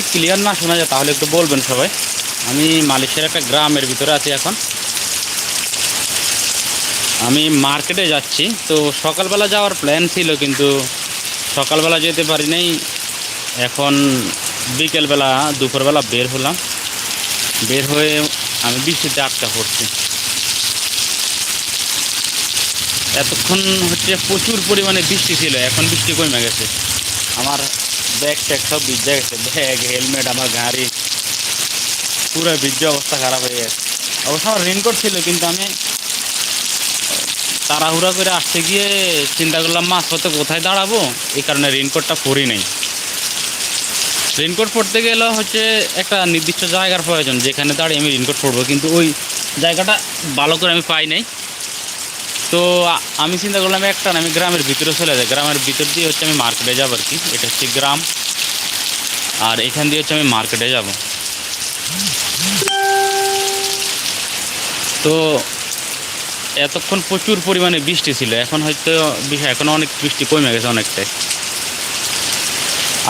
যদি ক্লিয়ার না শোনা যায়, তাহলে একটু বলবেন সবাই। আমি মালয়েশিয়ার একটা গ্রামের ভিতরে আছি এখন। আমি মার্কেটে যাচ্ছি। তো সকালবেলা যাওয়ার প্ল্যান ছিল, কিন্তু সকালবেলা যেতে পারি নাই। এখন বিকেলবেলা, দুপুরবেলা বের হলাম। বের হয়ে আমি বৃষ্টিতে আটকা পড়ছি। এতক্ষণ হচ্ছে প্রচুর পরিমাণে বৃষ্টি ছিল, এখন বৃষ্টি কমে গেছে। আমার ব্যাগ ট্যাগ সব ভিজে গেছে। ব্যাগ, হেলমেট, আমার গাড়ি। পুরো ভিজে অবস্থা খারাপ হয়ে গেছে। অবশ্য আমার রেনকোট ছিল, কিন্তু আমি তাড়াহুড়া করে আসতে গিয়ে চিন্তা করলাম মাছ পথে কোথায় দাঁড়াবো? এই কারণে রেনকোটটা পরি নাই। রেনকোট পরতে গেলে হচ্ছে একটা নির্দিষ্ট জায়গার প্রয়োজন, যেখানে দাঁড়িয়ে আমি রেনকোট পরবো। কিন্তু ওই জায়গাটা ভালো করে আমি পাই নাই। তো আমি চিন্তা করলাম একটা না, আমি গ্রামের ভিতরে চলে যাই। গ্রামের ভিতর দিয়ে হচ্ছে আমি মার্কেটে যাব আর কি। এটা হচ্ছে গ্রাম। আর এখান দিয়ে হচ্ছে আমি মার্কেটে যাব। তো এতক্ষণ প্রচুর পরিমাণে বৃষ্টি ছিল। এখন হয়তো এখন অনেক বৃষ্টি কমে গেছে অনেকটাই।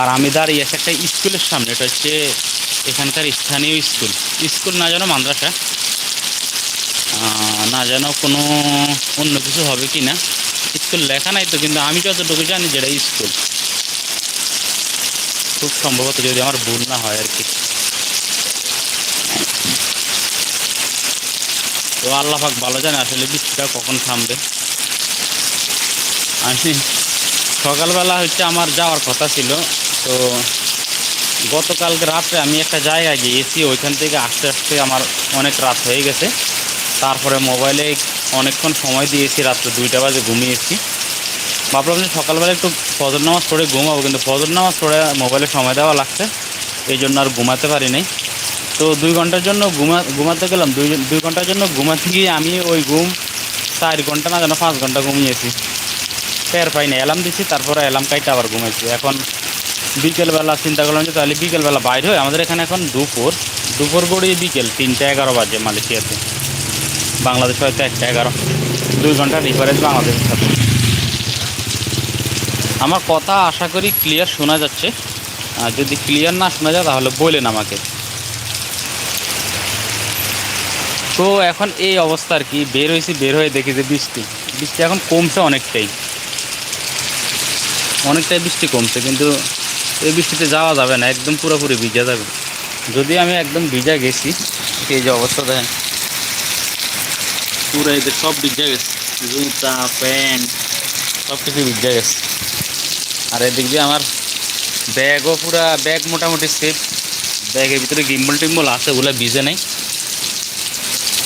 আর আমি দাঁড়িয়ে আছি একটা স্কুলের সামনে। এটা হচ্ছে এখানকার স্থানীয় স্কুল। স্কুল না যেন মাদ্রাসা। না যেন কোনো অন্য কিছু হবে কি না? স্কুল লেখা নাই তো, কিন্তু আমি যতটুকু জানি যেটা স্কুল। খুব সম্ভবত যদি আমার ভুল না হয় আর কি। তো আল্লাহ পাক ভালো জানে আসলে বৃষ্টিটা কখন থামবে। আমি সকালবেলা হচ্ছে আমার যাওয়ার কথা ছিল, তো গতকালকে রাত্রে আমি একটা জায়গায় গিয়েছি, ওইখান থেকে আস্তে আস্তে আমার অনেক রাত হয়ে গেছে। তারপরে মোবাইলে অনেকক্ষণ সময় দিয়েছি, রাত্রে দুইটা বাজে ঘুমিয়েছি। ভাবলাম যে সকালবেলা একটু ফজর নামাজ পড়ে ঘুমাবো, কিন্তু ফজর নামাজ পড়ে মোবাইলে সময় দেওয়া লাগছে, এই জন্য আর ঘুমাতে পারি নাই। তো দুই ঘণ্টার জন্য ঘুমা, ঘুমাতে গেলাম, দুই দুই ঘণ্টার জন্য ঘুমাতে গিয়ে আমি ওই ঘুম চার ঘণ্টা না যেন পাঁচ ঘণ্টা ঘুমিয়েছি। টের পাই না অ্যালার্ম দিচ্ছি তারপরে অ্যালার্ম কাইটে আবার ঘুমাইছি। এখন বিকেলবেলা চিন্তা করলাম যে তাহলে বিকেলবেলা বাইরে হয় আমাদের এখানে এখন দুপুর দুপুর গড়িয়ে বিকেল, তিনটে এগারো বাজে মালয়েশিয়াতে। বাংলাদেশ হয়তো একটা এগারো, দুই ঘণ্টা ডিফারেন্স বাংলাদেশের সাথে। আমার কথা আশা করি ক্লিয়ার শোনা যাচ্ছে। আর যদি ক্লিয়ার না শোনা যায়, তাহলে বলেন আমাকে। তো এখন এই অবস্থা আর কি, বের হয়েছি, বের হয়ে দেখি যে বৃষ্টি। বৃষ্টি এখন কমছে অনেকটাই। অনেকটাই বৃষ্টি কমছে, কিন্তু এই বৃষ্টিতে যাওয়া যাবে না, একদম পুরোপুরি ভিজা যাবে। যদি আমি একদম ভিজা গেছি, এই যে অবস্থা দেখেন। পুরো যে সব ভিজা গেছে। জুতা, প্যান্ট সব কিছু ভিজা গেছে। আর এদিক দিয়ে আমার ব্যাগও পুরা, ব্যাগ মোটামুটি সেফ ব্যাগের ভিতরে গিম্বল টিম্বল আছে, ওগুলো ভিজে নেই।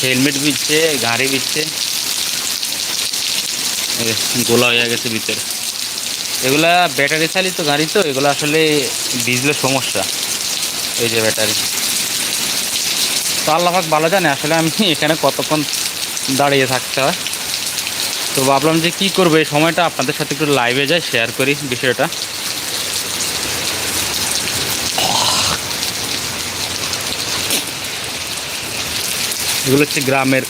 হেলমেট বিচ্ছে গাড়ি বিচ্ছে গোলা হয়ে গেছে ভিতরে। এগুলা ব্যাটারি চালিত গাড়ি তো, এগুলো আসলে ভিজলে সমস্যা। এই যে ব্যাটারি। তো আল্লাহাক ভালো জানে, আসলে আমি এখানে কতক্ষণ দাঁড়িয়ে থাকতে হয়। তো ভাবলাম যে কি করব, এই সময়টা আপনাদের সাথে একটু লাইভে যাই শেয়ার করি বিষয়টা। এগুলো হচ্ছে গ্রামের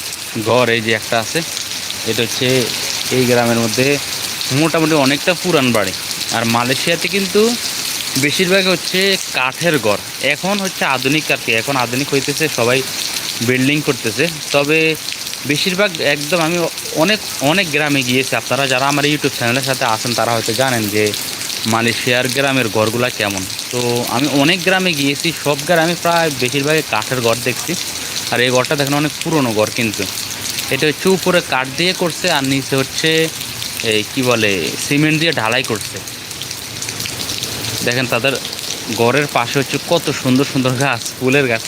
ঘর, এই যে একটা আছে। এটা হচ্ছে এই গ্রামের মধ্যে মোটামুটি অনেকটা পুরান বাড়ি। আর মালয়েশিয়াতে কিন্তু বেশিরভাগ হচ্ছে কাঠের ঘর। এখন হচ্ছে আধুনিক আর এখন আধুনিক হইতেছে, সবাই বিল্ডিং করতেছে। তবে বেশিরভাগ একদম আমি অনেক অনেক গ্রামে গিয়েছি। আপনারা যারা আমার ইউটিউব চ্যানেলের সাথে আছেন, তারা হয়তো জানেন যে মালয়েশিয়ার গ্রামের ঘরগুলা কেমন। তো আমি অনেক গ্রামে গিয়েছি, সব গ্রামে প্রায় বেশিরভাগই কাঠের ঘর দেখছি। আর এই ঘরটা দেখেন অনেক পুরনো ঘর কিন্তু। এটা হচ্ছে উপরে কাঠ দিয়ে করছে, আর নিচে হচ্ছে এই কি বলে, সিমেন্ট দিয়ে ঢালাই করছে। দেখেন তাদের ঘরের পাশে হচ্ছে কত সুন্দর সুন্দর গাছ, ফুলের গাছ।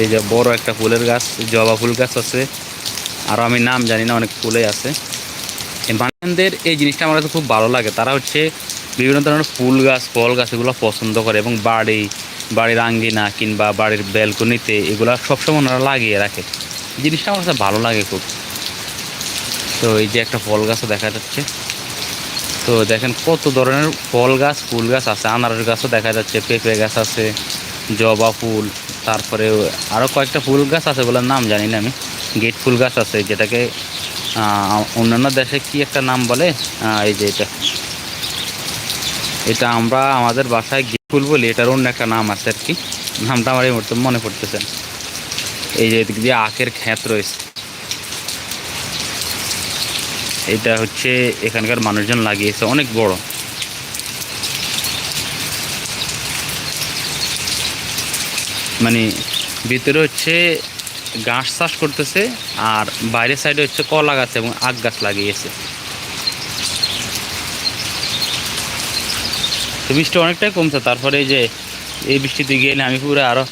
এই যে বড় একটা ফুলের গাছ, জবা ফুল গাছ আছে। আর আমি নাম জানি না, অনেক ফুলে আছে। বাঙালিদের এই জিনিসটা আমার কাছে খুব ভালো লাগে। তারা হচ্ছে বিভিন্ন ধরনের ফুল গাছ, ফল গাছ এগুলো পছন্দ করে এবং বাড়ি, বাড়ির আঙ্গিনা কিংবা বাড়ির ব্যালকনিতে এগুলো সবসময় ওনারা লাগিয়ে রাখে। জিনিসটা আমার কাছে ভালো লাগে খুব। তো এই যে একটা ফল গাছও দেখা যাচ্ছে। তো দেখেন কত ধরনের ফল গাছ, ফুল গাছ আছে। আনারস গাছও দেখা যাচ্ছে, পেঁপে গাছ আছে, জবা ফুল। তারপরে আরও কয়েকটা ফুল গাছ আছে বলে নাম জানি না আমি। গেট ফুল গাছ আছে, যেটাকে অন্যান্য দেশে কি একটা নাম বলে? এই যে এটা। এটা আমরা আমাদের বাসায় গেট ফুল বলি, এটার অন্য একটা নাম আছে আর কি। নামটা আমার এই মুহূর্তে মনে পড়তেছে এই যে এদিক দিয়ে আখের খ্যাত রয়েছে। এটা হচ্ছে এখানকার মানুষজন লাগিয়েছে, অনেক বড়। মানে ভিতরে হচ্ছে ঘাস চাষ করতেছে আর বাইরের সাইডে হচ্ছে কলা গাছ এবং আখ গাছ লাগিয়েছে। তো বৃষ্টি অনেকটাই কমছে, তারপরে এই যে এই বৃষ্টিতে গেলে আমি পুরো আরও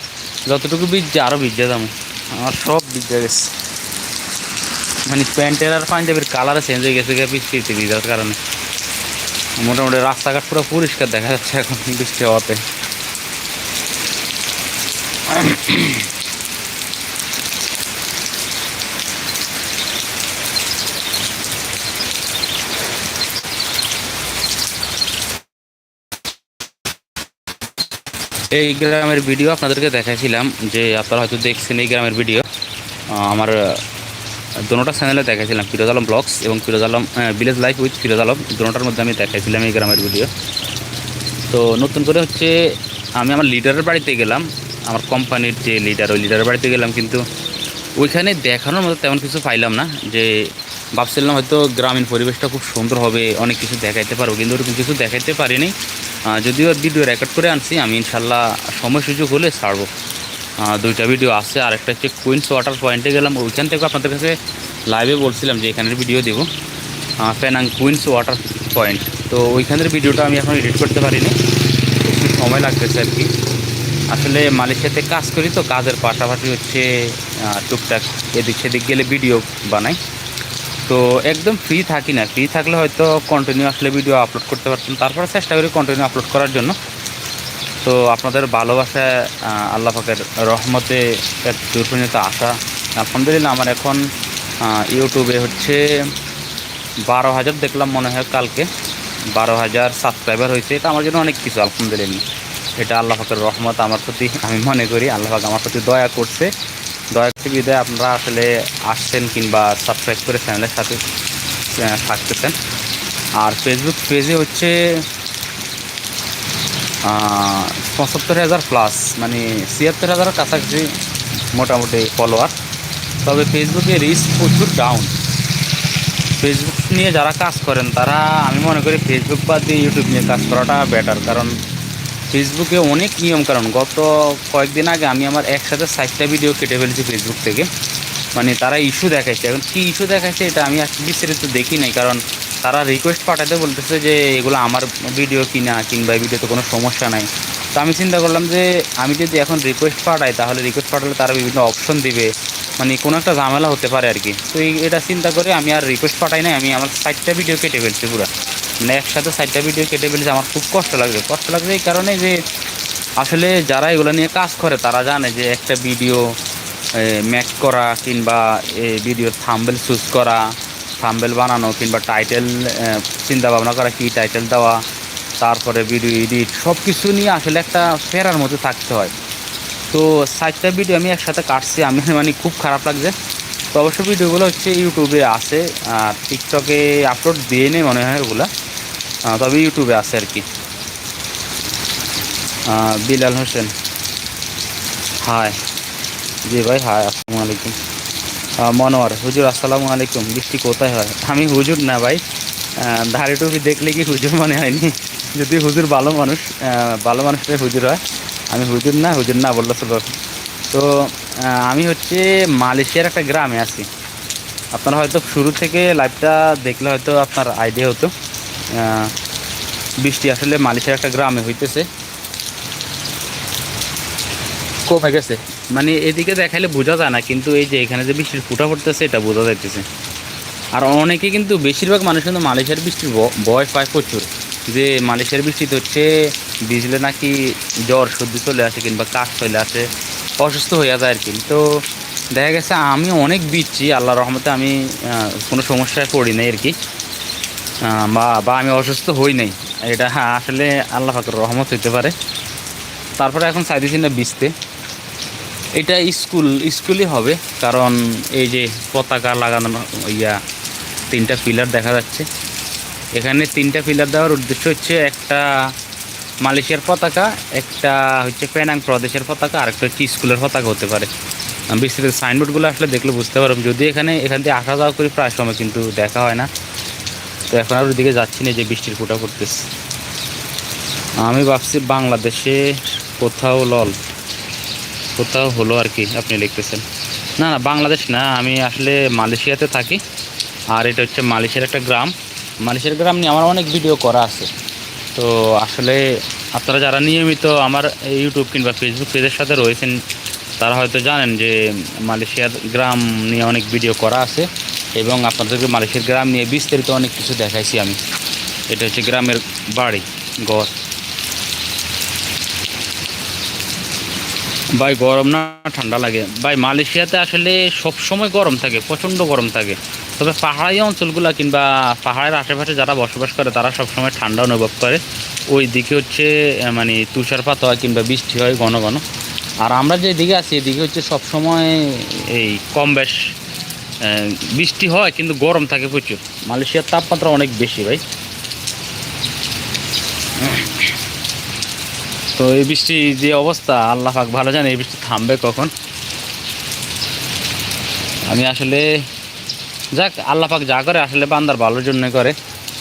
যতটুকু বীজ আরও ভিজে যাব। আমার সব ভিজে গেছে। মানে প্যান্টের আর পাঞ্জাবির কালার চেঞ্জ হয়ে গেছে বৃষ্টিতে ভিজার কারণে। মোটামুটি রাস্তাঘাট পুরো পরিষ্কার দেখা যাচ্ছে এখন বৃষ্টি হওয়াতে। এই গ্রামের ভিডিও আপনাদেরকে দেখাইছিলাম যে আপনারা হয়তো দেখছেন এই গ্রামের ভিডিও। আমার দুটোটা চ্যানেলে দেখাইছিলাম ফিরোজ আলম ব্লগস এবং Firoz Alam village life with Firoz Alam. দুটোটার মধ্যে আমি দেখাইছিলাম এই গ্রামের ভিডিও। তো নতুন করে হচ্ছে আমি আমার লিডারের বাড়িতে গেলাম। আমার কোম্পানির যে লিডার ওই লিডারের বাড়িতে গেলাম কিন্তু ওইখানে দেখানোর মতো তেমন কিছু পাইলাম না যে ভাবছিলাম হয়তো গ্রামীণ পরিবেশটা খুব সুন্দর হবে, অনেক কিছু দেখাইতে পারব কিন্তু ওরকম কিছু দেখাইতে পারিনি। যদিও ভিডিও রেকর্ড করে আনছি, আমি ইনশাল্লাহ সময় সুযোগ হলে ছাড়বো। দুইটা ভিডিও আছে আর একটা হচ্ছে কুইন্স ওয়াটার পয়েন্টে গেলাম, ওইখান থেকে আপনাদের কাছে লাইভে বলছিলাম যে এখানের ভিডিও দেবো। ফেনাং কুইন্স ওয়াটার পয়েন্ট তো ওইখানের ভিডিওটা আমি এখন এডিট করতে পারিনি, একটু সময় লাগতেছে আর কি। আসলে মালয়েশিয়াতে কাজ করি তো, কাজের পাশাপাশি হচ্ছে টুকটাক এদিক সেদিক গেলে ভিডিও বানাই। তো একদম ফ্রি থাকি না ফ্রি থাকলে হয়তো কন্টিনিউ আসলে ভিডিও আপলোড করতে পারতাম। তারপরে চেষ্টা করি কন্টিনিউ আপলোড করার জন্য। তো আপনাদের ভালোবাসা আল্লাহ পাকের রহমতে এক দূর পর্যন্ত আসা। আলহামদুলিল্লাহ, আমার এখন ইউটিউবে হচ্ছে বারো হাজার দেখলাম মনে হয় কালকে। বারো হাজার সাবস্ক্রাইবার হয়েছে। এটা আমার জন্য অনেক কিছু, আলহামদুলিল্লাহ। এটা আল্লাহ পাকের রহমত আমার প্রতি, আমি মনে করি আল্লাহ পাক আমার প্রতি দয়া করছে। দয়া করতে বিদায় আপনারা আসলে আসছেন কিংবা সাবস্ক্রাইব করে চ্যানেলের সাথে থাকতেছেন। আর ফেসবুক পেজে হচ্ছে পঁচাত্তর হাজার প্লাস মানে ছিয়াত্তর হাজারের কাছাকাছি মোটামুটি ফলোয়ার তবে ফেসবুকে রিচ প্রচুর ডাউন ফেসবুক নিয়ে যারা কাজ করেন, তারা, আমি মনে করি ফেসবুক বাদ দিয়ে ইউটিউব নিয়ে কাজ করাটা বেটার কারণ ফেসবুকে অনেক নিয়ম কারণ, গত কয়েকদিন আগে আমি আমার একসাথে সাইটটা ভিডিও কেটে ফেলেছি ফেসবুক থেকে। মানে তারা ইস্যু দেখাচ্ছে এখন কী ইস্যু দেখাচ্ছে এটা আমি আজকে বিস্তারিত দেখি নাই, কারণ তারা রিকোয়েস্ট পাঠাতে বলতেছে যে এগুলো আমার ভিডিও কিনা, কিংবা এই ভিডিওতে কোনো সমস্যা নাই। তো আমি চিন্তা করলাম যে, আমি যদি এখন রিকোয়েস্ট পাঠাই, তাহলে রিকোয়েস্ট পাঠালে তারা বিভিন্ন অপশন দিবে। মানে কোনো একটা ঝামেলা হতে পারে আর কি। তো এটা চিন্তা করে আমি আর রিকোয়েস্ট পাঠাই নাই, আমি আমার সাইটটা ভিডিও কেটে ফেলছি পুরো। মানে একসাথে সাইটটা ভিডিও কেটে ফেলেছে, আমার খুব কষ্ট লাগবে কষ্ট লাগবে এই কারণে যে আসলে যারা এগুলো নিয়ে কাজ করে, তারা জানে যে একটা ভিডিও ম্যাক করা কিংবা ভিডিওর থাম্বেল চুজ করা থাম্বেল বানানো কিংবা টাইটেল চিন্তা ভাবনা করা, কী টাইটেল দেওয়া, তারপরে ভিডিও এডিট সব কিছু নিয়ে আসলে একটা ফেরার মতো থাকতে হয়। তো সাইটটা ভিডিও আমি একসাথে কাটছি, আমি মানে খুব খারাপ লাগছে। তো অবশ্য ভিডিওগুলো হচ্ছে ইউটিউবে আছে, আর টিকটকে আপলোড দিয়ে নেই মনে হয় ওগুলো। তবে ইউটিউবে আছে আর কি। বিলাল হোসেন। হাই জি ভাই হাই আসসালামু আলাইকুম। মনোয়ার, হুজুর, আসসালামু আলাইকুম। বৃষ্টি কোথায় হয়? আমি হুজুর না ভাই। ধারে টুপি দেখলে কি হুজুর মনে হয়নি? যদি হুজুর ভালো মানুষ ভালো মানুষটাই হুজুর হয়, আমি হুজুর না হুজুর না বলল চলো তো আমি হচ্ছে মালয়েশিয়ার একটা গ্রামে আছি। আপনারা হয়তো শুরু থেকে লাইভটা দেখলে হয়তো আপনার আইডিয়া হতো। বৃষ্টি আসলে মালয়েশিয়ার একটা গ্রামে হইতেছে। কমে গেছে। মানে এদিকে দেখাইলে বোঝা যায় না, কিন্তু এই যে এখানে যে বৃষ্টির ফুটা পড়তেছে, এটা বোঝা যাইতেছে। আর অনেকে কিন্তু বেশিরভাগ মানুষ কিন্তু মালয়েশিয়ার বৃষ্টির ভয় পায় প্রচুর। যে মালয়েশিয়ার বৃষ্টিতে হচ্ছে ভিজলে নাকি জ্বর সর্দি চলে আসে কিংবা কাশ চলে আসে, অসুস্থ হয়ে যায় আর কি। তো দেখা গেছে আমি অনেক বিচ্ছি আল্লাহ রহমতে আমি কোনো সমস্যায় পড়ি নাই আর কি। বা বা আমি অসুস্থ হই নাই। এটা হ্যাঁ, আসলে আল্লাহ পাকের রহমত হইতে পারে। তারপরে এখন চাইতেছি না বিচতে এটা স্কুল স্কুলই হবে কারণ এই যে পতাকা লাগানো ইয়া তিনটা পিলার দেখা যাচ্ছে। এখানে তিনটা পিলার দেওয়ার উদ্দেশ্য হচ্ছে একটা মালয়েশিয়ার পতাকা একটা হচ্ছে পেনাং প্রদেশের পতাকা আর একটা হচ্ছে স্কুলের পতাকা হতে পারে। আমি বিস্তারিত সাইনবোর্ডগুলো আসলে দেখলে বুঝতে পারব যদি এখানে এখান থেকে আসা যাওয়া করি প্রায় সময় কিন্তু দেখা হয় না। তো এখন আর ওদিকে যাচ্ছি না যে বৃষ্টির ফোটা করতেছে আমি ভাবছি বাংলাদেশে কোথাও, লল, কোথাও হলো আর কি, আপনি লিখতেছেন। না না, বাংলাদেশ না, আমি আসলে মালয়েশিয়াতে থাকি, আর এটা হচ্ছে মালয়েশিয়ার একটা গ্রাম। মালয়েশিয়ার গ্রাম নিয়ে আমার অনেক ভিডিও করা আছে। তো আসলে আপনারা যারা নিয়মিত আমার ইউটিউব কিংবা ফেসবুক পেজের সাথে রয়েছেন, তারা হয়তো জানেন যে মালয়েশিয়ার গ্রাম নিয়ে অনেক ভিডিও করা আছে। এবং আপনাদেরকে মালয়েশিয়ার গ্রাম নিয়ে বিস্তারিত অনেক কিছু দেখাইছি আমি। এটা হচ্ছে গ্রামের বাড়ি, ঘর। ভাই, গরম না, ঠান্ডা লাগে। ভাই, মালয়েশিয়াতে আসলে সব সময় গরম থাকে, প্রচণ্ড গরম থাকে। তবে পাহাড়ি অঞ্চলগুলো কিংবা পাহাড়ের আশেপাশে যারা বসবাস করে, তারা সবসময় ঠান্ডা অনুভব করে। ওই দিকে হচ্ছে মানে তুষারপাত হয় কিংবা বৃষ্টি হয় ঘন ঘন। আর আমরা যে দিকে আছি, এদিকে হচ্ছে সবসময় এই কম বেশ বৃষ্টি হয় কিন্তু গরম থাকে প্রচুর। মালয়েশিয়ার তাপমাত্রা অনেক বেশি ভাই। তো এই বৃষ্টি যে অবস্থা আল্লাহ পাক ভালো জানে এই বৃষ্টি থামবে কখন। আমি আসলে যাক আল্লাহ পাক যা করে আসলে বান্দার ভালোর জন্য করে।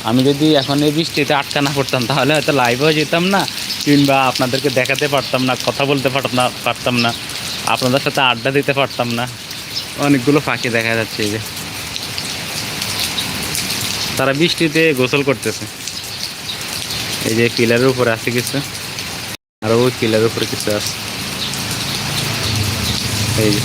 আমি যদি এখন এই বৃষ্টিতে আটকা না পড়তাম তাহলে হয়তো লাইভেও যেতাম না কিংবা আপনাদেরকে দেখাতে পারতাম না কথা বলতে পারতাম না পারতাম না আপনাদের সাথে আড্ডা দিতে পারতাম না। অনেকগুলো ফাঁকি দেখা যাচ্ছে এই যে। তারা বৃষ্টিতে গোসল করতেছে। এই যে পিলারের উপরে আছে কিছু। আর ওই পিলারের উপরে কিছু আছে। এই যে।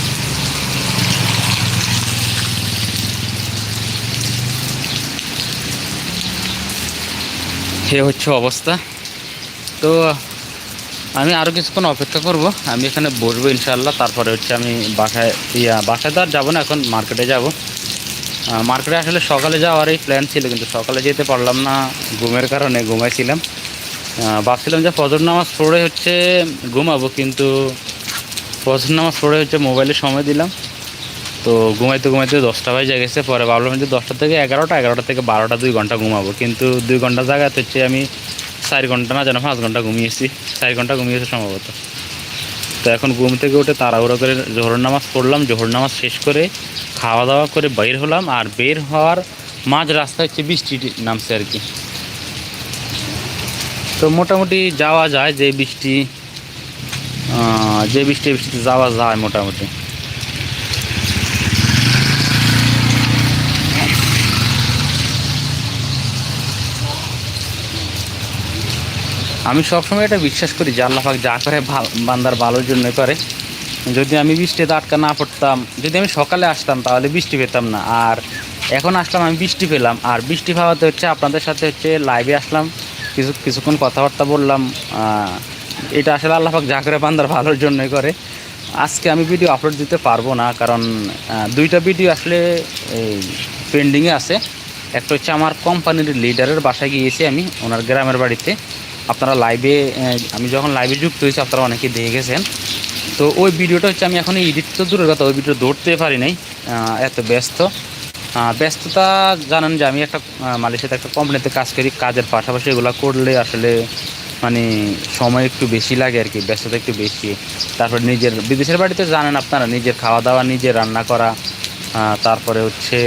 হচ্ছে অবস্থা। তো আমি আরও কিছুক্ষণ অপেক্ষা করব। আমি এখানে বসবো ইনশাল্লাহ তারপরে হচ্ছে আমি বাসায়, ইয়া, বাসায় তো আর যাব না, এখন মার্কেটে যাব। মার্কেটে আসলে সকালে যাওয়ারই প্ল্যান ছিল, কিন্তু সকালে যেতে পারলাম না। ঘুমের কারণে ঘুমাইছিলাম। ভাবছিলাম যে ফজর নামাজ পড়ে হচ্ছে ঘুমাবো, কিন্তু ফজর নামাজ পড়ে হচ্ছে মোবাইলে সময় দিলাম। তো ঘুমাইতে ঘুমাইতে দশটা বাজে গেছে। পরে ভাবলাম যে দশটা থেকে এগারোটা এগারোটা থেকে বারোটা দুই ঘণ্টা ঘুমাবো। কিন্তু দুই ঘণ্টা জায়গাতে হচ্ছে আমি চার ঘণ্টা না যেন পাঁচ ঘণ্টা ঘুমিয়েছি চার ঘণ্টা ঘুমিয়েছি সম্ভবত। তো এখন ঘুম থেকে উঠে তাড়াহুড়ো করে জোহর নামাজ পড়লাম। জোহর নামাজ শেষ করে খাওয়া দাওয়া করে বের হলাম আর বের হওয়ার মাঝ রাস্তা হচ্ছে বৃষ্টি নামছে আর কি। তো মোটামুটি যাওয়া যায় যে বৃষ্টি যে বৃষ্টি, বৃষ্টিতে যাওয়া যায় মোটামুটি। আমি সবসময় এটা বিশ্বাস করি যে আল্লাহফাক যা করে বান্দার ভালোর জন্য করে। যদি আমি বৃষ্টিতে আটকা না পড়তাম, যদি আমি সকালে আসতাম তাহলে বৃষ্টি পেতাম না। আর এখন আসলাম, আমি বৃষ্টি পেলাম। আর বৃষ্টি পাওয়াতে হচ্ছে আপনাদের সাথে হচ্ছে লাইভে আসলাম। কিছু কিছুক্ষণ কথাবার্তা বললাম। এটা আসলে আল্লাহ পাক যা করে বান্দার ভালোর জন্যই করে। আজকে আমি ভিডিও আপলোড দিতে পারব না, কারণ দুইটা ভিডিও আসলে পেন্ডিংয়ে আছে। একটা হচ্ছে আমার কোম্পানির লিডারের বাসায় গিয়েছি আমি, ওনার গ্রামের বাড়িতে। আপনারা লাইভে আমি যখন লাইভে যুক্ত হয়েছি, আপনারা অনেকে দেখে গেছেন তো ওই ভিডিওটা হচ্ছে, আমি এখন এডিট তো দূরের কথা, ওই ভিডিও ধরতে পারি নাই এত ব্যস্ত। ব্যস্ততা জানেন যে, আমি একটা মালয়েশিয়াতে একটা কোম্পানিতে কাজ করি, কাজের পাশাপাশি এগুলো করলে আসলে মানে সময় একটু বেশি লাগে আর কি, ব্যস্ততা একটু বেশি। তারপর নিজের, বিদেশের বাড়িতে জানেন আপনারা, নিজের খাওয়া দাওয়া নিজে রান্না করা তারপরে হচ্ছে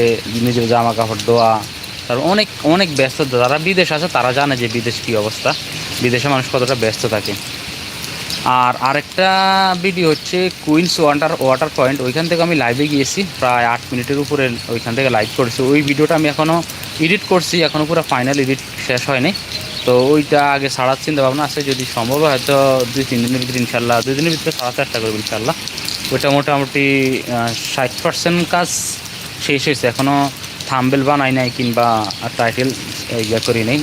নিজের জামা কাপড় ধোয়া, তারপর অনেক অনেক ব্যস্ত যারা বিদেশ আছে, তারা জানে যে বিদেশ কী অবস্থা। বিদেশে মানুষ কতটা ব্যস্ত থাকে। আর আরেকটা ভিডিও হচ্ছে কুইন্স ওয়াটার ওয়াটার পয়েন্ট ওইখান থেকে আমি লাইভে গিয়েছি, প্রায় আট মিনিটের উপরে ওইখান থেকে লাইভ করেছি। ওই ভিডিওটা আমি এখনও এডিট করছি এখনও পুরো ফাইনাল এডিট শেষ হয়নি। তো ওইটা আগে ছাড়ার চিন্তা ভাবনা আছে, যদি সম্ভব হয় হয়তো দুই, তিন দিনের ভিতরে ইনশাল্লাহ দুই দিনের ভিতরে ছাড়ার চেষ্টা করব ইনশাল্লাহ ওইটা মোটামুটি ষাট পার্সেন্ট কাজ শেষ হয়েছে। এখনও থাম্বেল বানাই নাই কিংবা টাইটেল ইয়ে করি নেই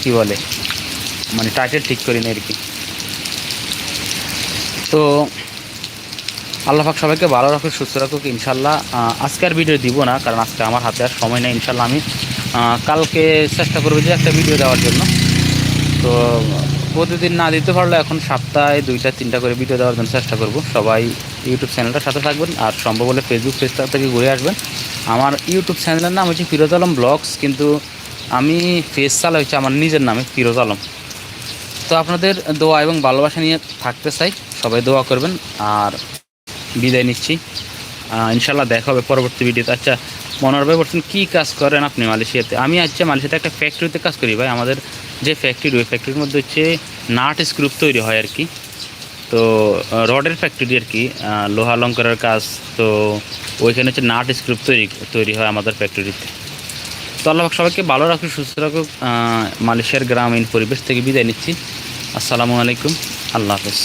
কী বলে? মানে টাইটেল ঠিক করি না আর কি। তো আল্লাহ পাক সবাইকে ভালো রাখুক, সুস্থ রাখুক ইনশাল্লাহ আজকে আর ভিডিও দিব না, কারণ আজকে আমার হাতে আর সময় নেই ইনশাল্লাহ আমি কালকে চেষ্টা করব যে একটা ভিডিও দেওয়ার জন্য। তো প্রতিদিন না দিতে পারলে এখন সপ্তাহে দুইটা, তিনটা করে ভিডিও দেওয়ার জন্য চেষ্টা করব। সবাই ইউটিউব চ্যানেলটার সাথে থাকবেন, আর সম্ভব হলে ফেসবুক পেজটা থেকে ঘুরে আসবেন। আমার ইউটিউব চ্যানেলের নাম হচ্ছে ফিরোজ আলম ব্লগস কিন্তু আমি ফেস চালা হচ্ছে আমার নিজের নামে ফিরোজ আলম। তো আপনাদের দোয়া এবং ভালোবাসা নিয়ে থাকতে চাই, সবাই দোয়া করবেন আর বিদায় নিচ্ছি। ইনশাল্লাহ দেখা হবে পরবর্তী ভিডিওতে। আচ্ছা মনোহর ভাই বলছেন, কী কাজ করেন আপনি মালয়েশিয়াতে? আমি আচ্ছা মালয়েশিয়াতে একটা ফ্যাক্টরিতে কাজ করি ভাই। আমাদের যে ফ্যাক্টরি ওই ফ্যাক্টরির মধ্যে হচ্ছে নাট স্ক্রুপ তৈরি হয় আর কি। তো রডের ফ্যাক্টরি আর কি লোহা অলঙ্কারের কাজ। তো, ওইখানে হচ্ছে নাট স্ক্রুপ তৈরি তৈরি হয় আমাদের ফ্যাক্টরিতে তো আল্লাহ সবাইকে ভালো রাখুক, সুস্থ রাখুক। মালয়েশিয়ার গ্রামীণ পরিবেশ থেকে বিদায় নিচ্ছি। আসসালামু আলাইকুম। আল্লাহ হাফেজ।